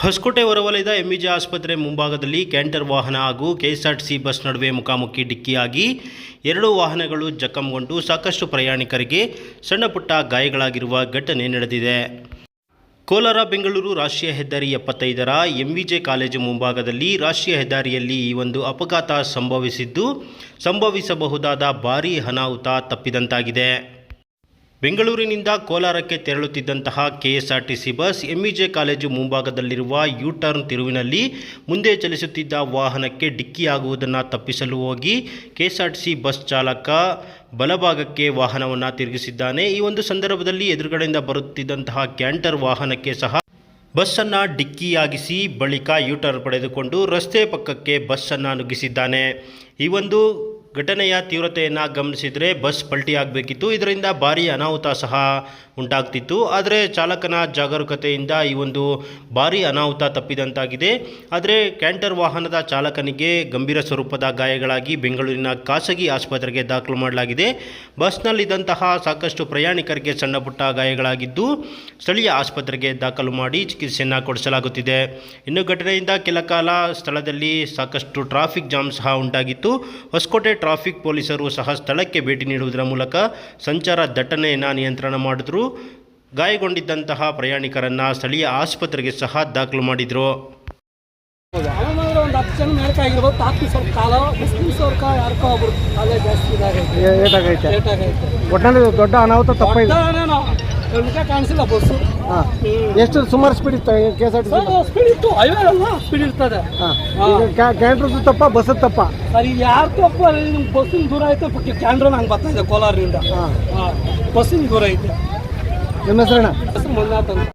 ಹೊಸಕೋಟೆ ಹೊರವಲಯದ ಎಂಇಜೆ ಆಸ್ಪತ್ರೆ ಮುಂಭಾಗದಲ್ಲಿ ಕ್ಯಾಂಟರ್ ವಾಹನ ಹಾಗೂ ಕೆಎಸ್ಆರ್ಟಿಸಿ ಬಸ್ ನಡುವೆ ಮುಖಾಮುಖಿ ಡಿಕ್ಕಿಯಾಗಿ ಎರಡು ವಾಹನಗಳು ಜಖಂಗೊಂಡು ಸಾಕಷ್ಟು ಪ್ರಯಾಣಿಕರಿಗೆ ಸಣ್ಣಪುಟ್ಟ ಗಾಯಗಳಾಗಿರುವ ಘಟನೆ ನಡೆದಿದೆ. ಕೋಲಾರ, ಬೆಂಗಳೂರು ರಾಷ್ಟ್ರೀಯ ಹೆದ್ದಾರಿ ಎಪ್ಪತ್ತೈದರ ಎಂವಿಜೆ ಕಾಲೇಜು ಮುಂಭಾಗದಲ್ಲಿ ರಾಷ್ಟ್ರೀಯ ಹೆದ್ದಾರಿಯಲ್ಲಿ ಈ ಒಂದು ಅಪಘಾತ ಸಂಭವಿಸಿದ್ದು, ಸಂಭವಿಸಬಹುದಾದ ಭಾರೀ ಅನಾಹುತ ತಪ್ಪಿದಂತಾಗಿದೆ. ಬೆಂಗಳೂರಿನಿಂದ ಕೋಲಾರಕ್ಕೆ ತೆರಳುತ್ತಿದ್ದಂತಹ ಕೆಎಸ್ಆರ್ಟಿಸಿ ಬಸ್ ಎಂಇಜೆ ಕಾಲೇಜು ಮುಂಭಾಗದಲ್ಲಿರುವ ಯು ಟರ್ನ್ ತಿರುವಿನಲ್ಲಿ ಮುಂದೆ ಚಲಿಸುತ್ತಿದ್ದ ವಾಹನಕ್ಕೆ ಡಿಕ್ಕಿಯಾಗುವುದನ್ನು ತಪ್ಪಿಸಲು ಹೋಗಿ ಕೆಎಸ್ಆರ್ಟಿಸಿ ಬಸ್ ಚಾಲಕ ಬಲಭಾಗಕ್ಕೆ ವಾಹನವನ್ನು ತಿರುಗಿಸಿದ್ದಾನೆ. ಈ ಒಂದು ಸಂದರ್ಭದಲ್ಲಿ ಎದುರುಗಡೆಯಿಂದ ಬರುತ್ತಿದ್ದಂತಹ ಕ್ಯಾಂಟರ್ ವಾಹನಕ್ಕೆ ಸಹ ಬಸ್ಸನ್ನು ಡಿಕ್ಕಿಯಾಗಿಸಿ ಬಳಿಕ ಯೂಟರ್ನ್ ಪಡೆದುಕೊಂಡು ರಸ್ತೆ ಪಕ್ಕಕ್ಕೆ ಬಸ್ಸನ್ನು ನುಗ್ಗಿಸಿದ್ದಾನೆ. ಈ ಒಂದು ಘಟನೆಯ ತೀವ್ರತೆಯನ್ನು ಗಮನಿಸಿದರೆ ಬಸ್ ಪಲ್ಟಿ ಆಗಬೇಕಿತ್ತು. ಇದರಿಂದ ಭಾರಿ ಅನಾಹುತ ಸಹ ಉಂಟಾಗ್ತಿತ್ತು. ಆದರೆ ಚಾಲಕನ ಜಾಗರೂಕತೆಯಿಂದ ಈ ಒಂದು ಭಾರಿ ಅನಾಹುತ ತಪ್ಪಿದಂತಾಗಿದೆ. ಆದರೆ ಕ್ಯಾಂಟರ್ ವಾಹನದ ಚಾಲಕನಿಗೆ ಗಂಭೀರ ಸ್ವರೂಪದ ಗಾಯಗಳಾಗಿ ಬೆಂಗಳೂರಿನ ಖಾಸಗಿ ಆಸ್ಪತ್ರೆಗೆ ದಾಖಲು ಮಾಡಲಾಗಿದೆ. ಬಸ್ನಲ್ಲಿದ್ದಂತಹ ಸಾಕಷ್ಟು ಪ್ರಯಾಣಿಕರಿಗೆ ಸಣ್ಣಪುಟ್ಟ ಗಾಯಗಳಾಗಿದ್ದು ಸ್ಥಳೀಯ ಆಸ್ಪತ್ರೆಗೆ ದಾಖಲು ಮಾಡಿ ಚಿಕಿತ್ಸೆಯನ್ನು ಕೊಡಿಸಲಾಗುತ್ತಿದೆ. ಇನ್ನು ಘಟನೆಯಿಂದ ಕೆಲ ಕಾಲ ಸ್ಥಳದಲ್ಲಿ ಸಾಕಷ್ಟು ಟ್ರಾಫಿಕ್ ಜಾಮ್ ಸಹ ಉಂಟಾಗಿತ್ತು. ಹೊಸಕೋಟೆ ಟ್ರಾಫಿಕ್ ಪೊಲೀಸರು ಸಹ ಸ್ಥಳಕ್ಕೆ ಭೇಟಿ ನೀಡುವುದರ ಮೂಲಕ ಸಂಚಾರ ದಟ್ಟಣೆಯನ್ನು ನಿಯಂತ್ರಣ ಮಾಡಿದ್ರು. ಗಾಯಗೊಂಡಿದ್ದಂತಹ ಪ್ರಯಾಣಿಕರನ್ನು ಸ್ಥಳೀಯ ಆಸ್ಪತ್ರೆಗೆ ಸಹ ದಾಖಲು ಮಾಡಿದರು. ಒಂದು ಹತ್ತು ಜನ ಮೇಲ್ಕ ಆಗಿರ್ಬೋದು ತಾಕಿ ಸ್ವಲ್ಪ ಕಾಲ ಮುಸ್ಲಿಮ್ಸ್ ಅವ್ರಕ ಯಾರ್ಕೋ ಒಬ್ರು ಕಾಲೇ ಜಾಸ್ತಿ ಇದಾಗೈತೆ ಏ- ಏಟಾಗೈತೆ ಒಟ್ಟಿನಲ್ಲಿ ದೊಡ್ಡ ಅನಾಹುತ. ತಪ್ಪ ಕಾಣಿಸಿಲ್ಲ ಬಸ್ಸು. ಎಷ್ಟು ಸುಮಾರು ಸ್ಪೀಡ್ ಇತ್ತು K S R T C speed ಇತ್ತು. ಹೈವೇ ಅಲ್ಲ ಸ್ಪೀಡ್ ಇರ್ತದೆ. ಹಾಂ. ಕ್ಯಾಂಟ್ರದ್ದು ತಪ್ಪ ಬಸ್ ತಪ್ಪ? ಸರ್ ಇದು ಯಾರು ತಪ್ಪ? ಬಸ್ಸಿನ ದೂರ ಆಯ್ತು. ಪಕ್ಕ ಕ್ಯಾಂಡ್ರ ನಂಗೆ ಬರ್ತಾ ಇದೆ ಕೋಲಾರದಿಂದ ಹಾಂ. ಹಾಂ ಬಸ್ಸಿನ ದೂರ ಐತೆ ನಿಮ್ಮ ಹೆಸರಣ್ಣ? ಬಸ್ ಮಂಜುನಾಥ್ ಅಂತ.